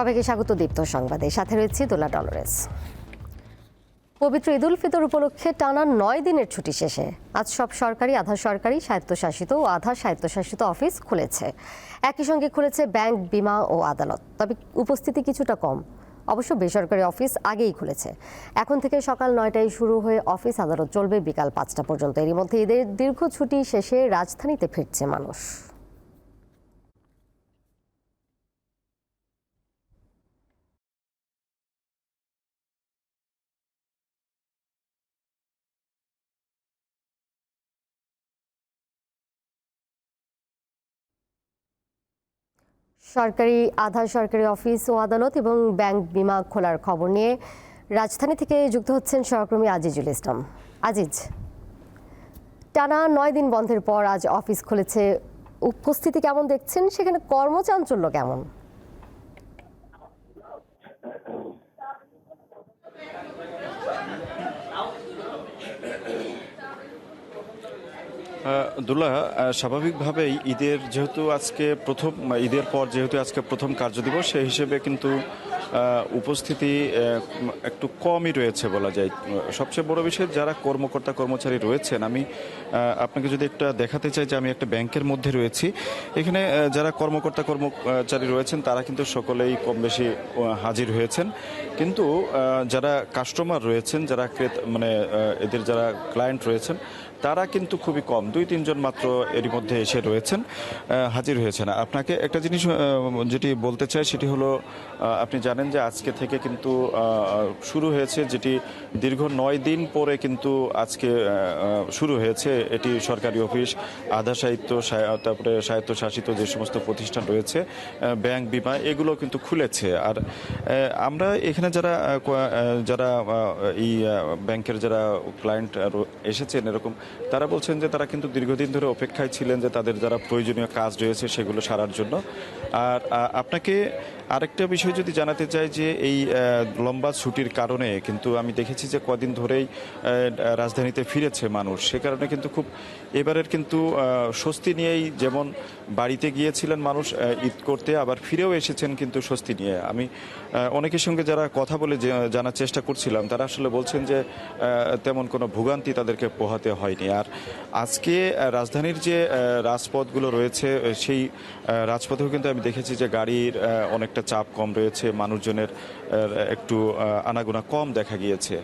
সবাইকে স্বাগত দীপ্ত সংবাদে। সাথে রয়েছে দোলা ডলরেস। পবিত্র ঈদুল ফিতর উপলক্ষে টানা নয় দিনের ছুটি শেষে আজ সব সরকারি, আধা সরকারি, স্বায়ত্তশাসিত ও আধা স্বায়ত্তশাসিত অফিস খুলেছে। একই সঙ্গে খুলেছে ব্যাংক, বিমা ও আদালত। তবে উপস্থিতি কিছুটা কম। অবশ্য বেসরকারি অফিস আগেই খুলেছে। এখন থেকে সকাল নয়টায় শুরু হয়ে অফিস আদালত চলবে বিকাল পাঁচটা পর্যন্ত। এরই মধ্যে ঈদের দীর্ঘ ছুটি শেষে রাজধানীতে ফিরছে মানুষ। সরকারি আধা সরকারি অফিস ও আদালত এবং ব্যাংক বিমা খোলার খবর নিয়ে রাজধানী থেকে যুক্ত হচ্ছেন সহকর্মী আজিজুল ইসলাম। আজিজ, টানা নয় দিন বন্ধের পর আজ অফিস খুলেছে। উপস্থিতি কেমন দেখছেন? সেখানে কর্মচাঞ্চল্য কেমন? দুল্লাহ স্বাভাবিকভাবেই ঈদের যেহেতু আজকে প্রথম, ঈদের পর যেহেতু আজকে প্রথম কার্যদিবস, সেই হিসেবে কিন্তু উপস্থিতি একটু কমই রয়েছে বলা যায়। সবচেয়ে বড় বিষয় যারা কর্মকর্তা, কর্মচারী রয়েছেন, আমি আপনাকে যদি একটা দেখাতে চাই যে আমি একটা ব্যাংকের মধ্যে রয়েছি। এখানে যারা কর্মকর্তা, কর্মচারী রয়েছেন, তারা কিন্তু সকলেই কম বেশি হাজির হয়েছেন। কিন্তু যারা কাস্টমার রয়েছেন, যারা মানে এদের যারা ক্লায়েন্ট রয়েছেন, তারা কিন্তু খুবই কম। দুই, তিনজন মাত্র এরই মধ্যে এসে রয়েছেন হাজির হয়েছেন। আপনাকে একটা জিনিস যেটি বলতে চাই, সেটি হলো আপনি জানেন যে আজকে থেকে কিন্তু শুরু হয়েছে যেটি দীর্ঘ নয় দিন পরে কিন্তু আজকে শুরু হয়েছে। এটি সরকারি অফিস, আধা সাহিত্য তারপরে স্বায়ত্তশাসিত যে সমস্ত প্রতিষ্ঠান রয়েছে ব্যাংক, বিমা, এগুলো কিন্তু খুলেছে। আর আমরা এখানে যারা যারা এই ব্যাংকের যারা ক্লায়েন্ট এসেছেন এরকম, তারা বলছেন যে তারা কিন্তু দীর্ঘদিন ধরে অপেক্ষায় ছিলেন যে তাদের যারা প্রয়োজনীয় কাজ রয়েছে সেগুলো সারার জন্য। আর আপনাকে আরেকটা বিষয় যদি জানাতে চাই যে এই লম্বা ছুটির কারণে, কিন্তু আমি দেখেছি যে কদিন ধরেই রাজধানীতে ফিরেছে মানুষ। সে কারণে কিন্তু খুব, এবারের কিন্তু স্বস্তি নিয়েই যেমন বাড়িতে গিয়েছিলেন মানুষ ঈদ করতে, আবার ফিরেও এসেছেন কিন্তু স্বস্তি নিয়ে। আমি অনেকের সঙ্গে যারা কথা বলে জানার চেষ্টা করছিলাম, তারা আসলে বলছেন যে তেমন কোনো ভোগান্তি তাদেরকে পোহাতে হয়নি। আর আজকে রাজধানীর যে রাজপথগুলো রয়েছে, সেই রাজপথেও কিন্তু আমি দেখেছি যে, গাড়ির অনেকটা চাপ কম রয়েছে মানুষজনের একটু আনাগোনা কম দেখা গিয়েছে।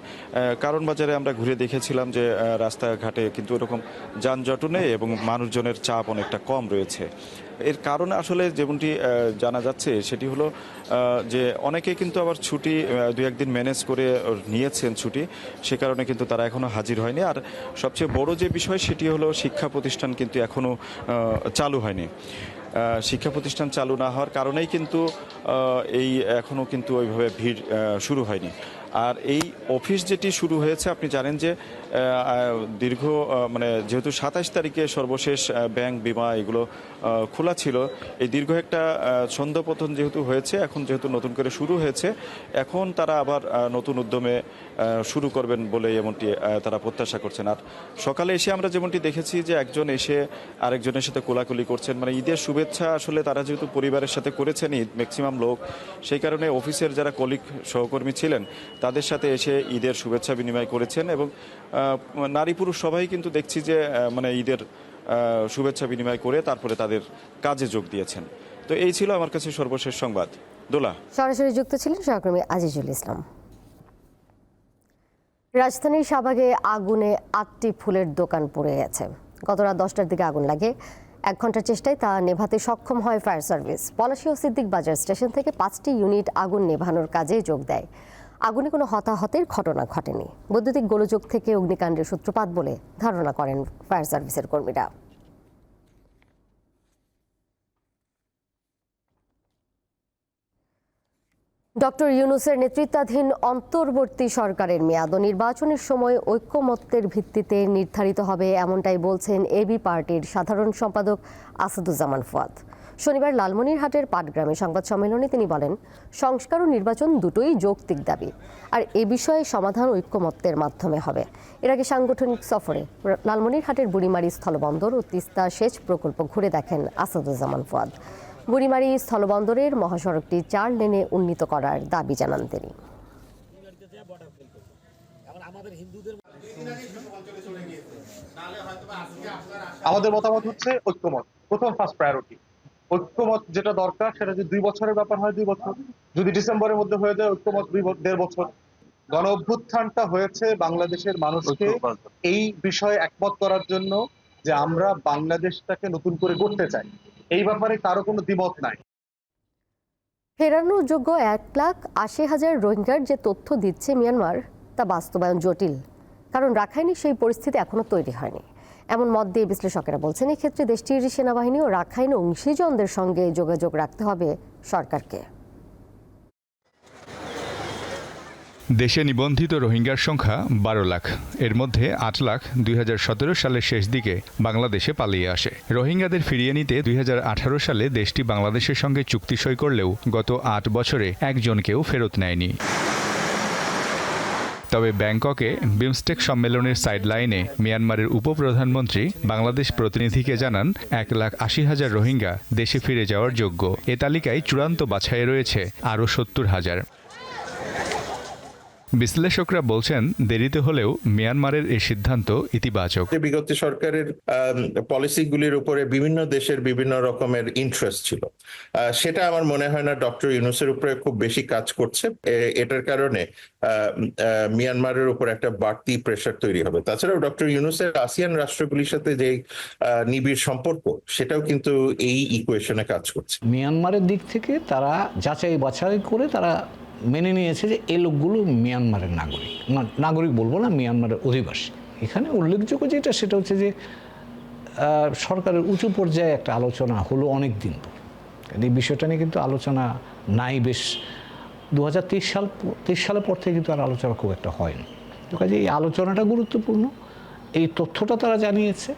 কারণ বাজারে আমরা ঘুরে দেখেছিলাম যে রাস্তাঘাটে কিন্তু এরকম যানজট নেই এবং মানুষজনের চাপ অনেকটা কম রয়েছে। এর কারণে আসলে যেমনটি জানা যাচ্ছে, সেটি হলো যে অনেকে কিন্তু আবার ছুটি দু একদিন ম্যানেজ করে নিয়েছেন ছুটি, সে কারণে কিন্তু তারা এখনও হাজির হয়নি। আর সবচেয়ে বড় যে বিষয়, সেটি হলো শিক্ষা প্রতিষ্ঠান কিন্তু এখনও চালু হয়নি। শিক্ষা প্রতিষ্ঠান চালু না হওয়ার কারণেই কিন্তু এই এখনও কিন্তু ওইভাবে ভিড় শুরু হয়নি। আর এই অফিস যেটি শুরু হয়েছে, আপনি জানেন যে দীর্ঘ মানে যেহেতু সাতাশ তারিখে সর্বশেষ ব্যাংক বিমা এগুলো খোলা ছিল, এই দীর্ঘ একটা ছন্দপতন যেহেতু হয়েছে, এখন যেহেতু নতুন করে শুরু হয়েছে, এখন তারা আবার নতুন উদ্যমে শুরু করবেন বলে এমনটি তারা প্রত্যাশা করছেন। আর সকালে এসে আমরা যেমনটি দেখেছি যে, একজন এসে আরেকজনের সাথে কোলাকুলি করছেন মানে ঈদের শুভেচ্ছা আসলে তারা যেহেতু পরিবারের সাথে করেছেন ঈদ ম্যাক্সিমাম লোক, সেই কারণে অফিসের যারা কলিগ সহকর্মী ছিলেন তাদের সাথে এসে ঈদের শুভেচ্ছা বিনিময় করেছেন এবং নারী পুরুষ সবাই কিন্তু দেখছি যে মানে ঈদের শুভেচ্ছা বিনিময় করে তারপরে তাদের কাজে যোগ দিয়েছেন। তো এই ছিল আমার কাছে সর্বশেষ সংবাদ। দোলা। সরাসরি যুক্ত ছিলেন সহকর্মী আজিজুল ইসলাম। রাজধানীর শাহবাগে আগুনে আটটি ফুলের দোকান পুড়ে গেছে। গত রাত দশটার দিকে আগুন লাগে। এক ঘণ্টার চেষ্টায় তা নেভাতে সক্ষম হয় ফায়ার সার্ভিস। পলাশী ও সিদ্দিক বাজার স্টেশন থেকে পাঁচটি ইউনিট আগুন নেভানোর কাজে যোগ দেয়। আগুনে কোনো হতাহতের ঘটনা ঘটেনি। বৈদ্যুতিক গোলযোগ থেকে অগ্নিকাণ্ডের সূত্রপাত বলে ধারণা করেন ফায়ার সার্ভিসের কর্মীরা। ডক্টর ইউনুসের নেতৃত্বাধীন অন্তর্বর্তী সরকারের মেয়াদ ও নির্বাচনের সময় ঐক্যমত্যের ভিত্তিতে নির্ধারিত হবে এমনটাই বলছেন এবি পার্টির সাধারণ সম্পাদক আসাদুজ্জামান ফুয়াদ। শনিবার লালমনিরহাটের পাটগ্রামে সংবাদ সম্মেলনে তিনি বলেন, সংস্কার ও নির্বাচন দুটোই যৌক্তিক দাবি, আর এ বিষয়ে সমাধান ঐক্যমত্যের মাধ্যমে হবে। এর আগে সাংগঠনিক সফরে লালমনিরহাটের বুড়িমারি স্থলবন্দর ও তিস্তা সেচ প্রকল্প ঘুরে দেখেন আসাদুজ্জামান ফুয়াদ। বুড়িমারি স্থলবন্দরের মহাসড়কটি চার লেনে উন্নীত করার দাবি জানান তিনি। আমাদের মতামত হচ্ছে ঐক্যমত, প্রথম ফার্স্ট প্রায়োরিটি ঐক্যমত যেটা দরকার সেটা যদি দুই বছরের ব্যাপার হয় দুই বছর। যদি ডিসেম্বরের মধ্যে হয়ে যায় ঐক্যমত দুই দেড় বছর। গণ অভ্যুত্থানটা হয়েছে বাংলাদেশের মানুষকে এই বিষয়ে একমত করার জন্য যে আমরা বাংলাদেশটাকে নতুন করে গড়তে চাই। এই ব্যাপারে কারও কোনো দ্বিমত নাই। ফেরানোর যোগ্য এক লাখ আশি হাজার রোহিঙ্গার যে তথ্য দিচ্ছে মিয়ানমার তা বাস্তবায়ন জটিল। কারণ রাখাইনে সেই পরিস্থিতি এখনও তৈরি হয়নি। এমন মত দিয়ে বিশ্লেষকেরা বলছেন, এক্ষেত্রে দেশটির সেনাবাহিনী ও রাখাইন অংশীজনদের সঙ্গে যোগাযোগ রাখতে হবে সরকারকে। দেশে নিবন্ধিত রোহিঙ্গার সংখ্যা বারো লাখ। এর মধ্যে আট লাখ দুই হাজার সতেরো সালের শেষ দিকে বাংলাদেশে পালিয়ে আসে। রোহিঙ্গাদের ফিরিয়ে নিতে দুই হাজার আঠারো সালে দেশটি বাংলাদেশের সঙ্গে চুক্তি সই করলেও গত আট বছরে একজনকেও ফেরত নেয়নি। তবে ব্যাংককে বিমস্টেক সম্মেলনের সাইডলাইনে মিয়ানমারের উপপ্রধানমন্ত্রী বাংলাদেশ প্রতিনিধিকে জানান, এক লাখ আশি হাজার রোহিঙ্গা দেশে ফিরে যাওয়ার যোগ্য। এ তালিকায় চূড়ান্ত বাছাই রয়েছে আরও সত্তর হাজার। বিশ্লেষকরা বলছেন দেরিতে হলেও মিয়ানমারের এই সিদ্ধান্ত ইতিবাচক। বিগত সরকারের পলিসিগুলির উপরে বিভিন্ন দেশের বিভিন্ন রকমের ইন্টারেস্ট ছিল। আহ, সেটা আমার মনে হয় না ডক্টর ইউনুসের উপরে খুব বেশি কাজ করছে। এটার কারণে আহ, আহ, মিয়ানমারের উপর একটা বাড়তি প্রেশার তৈরি হবে। তাছাড়াও ডক্টর ইউনুসের আসিয়ান রাষ্ট্রগুলির সাথে যে আহ, নিবিড় সম্পর্ক সেটাও কিন্তু এই ইকুয়েশনে কাজ করছে। মিয়ানমারের দিক থেকে তারা যাচাই বাছাই করে তারা মেনে নিয়েছে যে এই লোকগুলো মিয়ানমারের নাগরিক। নাগরিক বলব না, মিয়ানমারের অধিবাসী। এখানে উল্লেখযোগ্য যেটা, সেটা হচ্ছে যে সরকারের উঁচু পর্যায়ে একটা আলোচনা হলো অনেক দিন এই বিষয়টা নিয়ে কিন্তু আলোচনা নাই বেশ। দু হাজার সাল, তেইশ সালের পর থেকে কিন্তু আর আলোচনা খুব একটা হয়নি। তো কাজে এই আলোচনাটা গুরুত্বপূর্ণ। এই তথ্যটা তারা জানিয়েছে।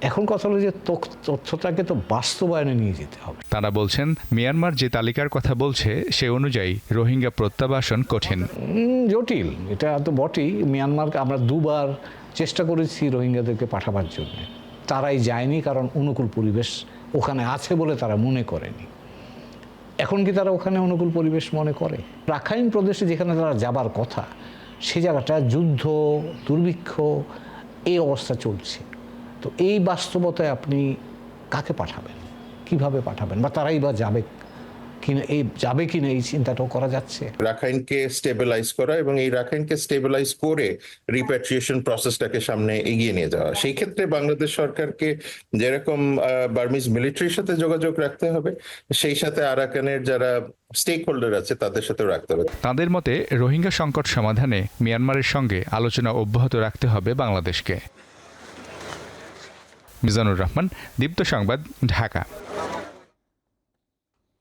এখন কথা হলো যে তথ্য- তথ্যটাকে তো বাস্তবায়নে নিয়ে যেতে হবে। তারা বলছেন মিয়ানমার যে তালিকার কথা বলছে সে অনুযায়ী রোহিঙ্গা প্রত্যাবাসন কঠিন। জটিল। এটা তো বটেই। মিয়ানমারকে আমরা দুবার চেষ্টা করেছি রোহিঙ্গাদেরকে পাঠাবার জন্য। তারাই যায়নি কারণ অনুকূল পরিবেশ ওখানে আছে বলে তারা মনে করেনি। এখন কি তারা ওখানে অনুকূল পরিবেশ মনে করে? রাখাইন প্রদেশে যেখানে তারা যাবার কথা সে জায়গাটা যুদ্ধ দুর্ভিক্ষ এই অবস্থা চলছে। তো এই বাস্তবতায় আপনি কাকে পাঠাবেন? কীভাবে পাঠাবেন? বা তারাই বা যাবে কিনা এই যাবে কিনা এই চিন্তাটাও করা যাচ্ছে। রাখাইনকে স্টেবিলাইজ করা এবং এই রাখাইনকে স্টেবিলাইজ করে রিপ্যাট্রিয়েশন প্রসেসটাকে সামনে এগিয়ে নিয়ে যাওয়া। সেই ক্ষেত্রে বাংলাদেশ সরকারকে যেরকম বার্মিজ মিলিটারির সাথে যোগাযোগ রাখতে হবে সেই সাথে আরাকানের যারা স্টেক হোল্ডার আছে তাদের সাথে রাখতে হবে। তাদের মতে রোহিঙ্গা সংকট সমাধানে মিয়ানমারের সঙ্গে আলোচনা অব্যাহত রাখতে হবে বাংলাদেশকে। মিজানুর রহমান দীপ্ত সংবাদ ঢাকা।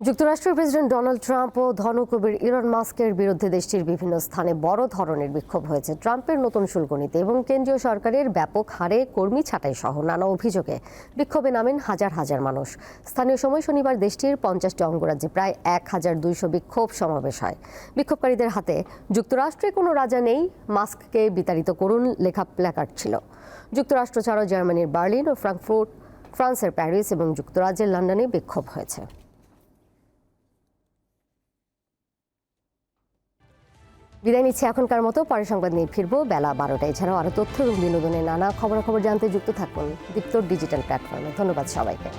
যুক্তরাষ্ট্রের প্রেসিডেন্ট ডোনাল্ড ট্রাম্প ও ধনকবির ইলন মাস্কের বিরুদ্ধে দেশটির বিভিন্ন স্থানে বড় ধরনের বিক্ষোভ হয়েছে। ট্রাম্পের নতুন শুল্ক নীতি এবং কেন্দ্রীয় সরকারের ব্যাপক হারে কর্মী ছাঁটাই সহ নানা অভিযোগে বিক্ষোভে নামেন হাজার হাজার মানুষ। স্থানীয় সময় শনিবার দেশটির পঞ্চাশটি অঙ্গরাজ্যে প্রায় এক হাজার দুইশো বিক্ষোভ সমাবেশ হয়। বিক্ষোভকারীদের হাতে যুক্তরাষ্ট্রে কোনো রাজা নেই, মাস্ককে বিতাড়িত করুন লেখা প্ল্যাকার্ড ছিল। যুক্তরাষ্ট্র ছাড়াও জার্মানির বার্লিন ও ফ্রাঙ্কফুর্ট, ফ্রান্সের প্যারিস এবং যুক্তরাজ্যের লন্ডনে বিক্ষোভ হয়েছে। বিদায় নিচ্ছে এখনকার মতো, পরে সংবাদ নিয়ে ফিরবো বেলা বারোটায়। এছাড়াও আরও তথ্য এবং বিনোদনের নানা খবরাখবর জানতে যুক্ত থাকুন দীপ্তর ডিজিটাল প্ল্যাটফর্মে। ধন্যবাদ সবাইকে।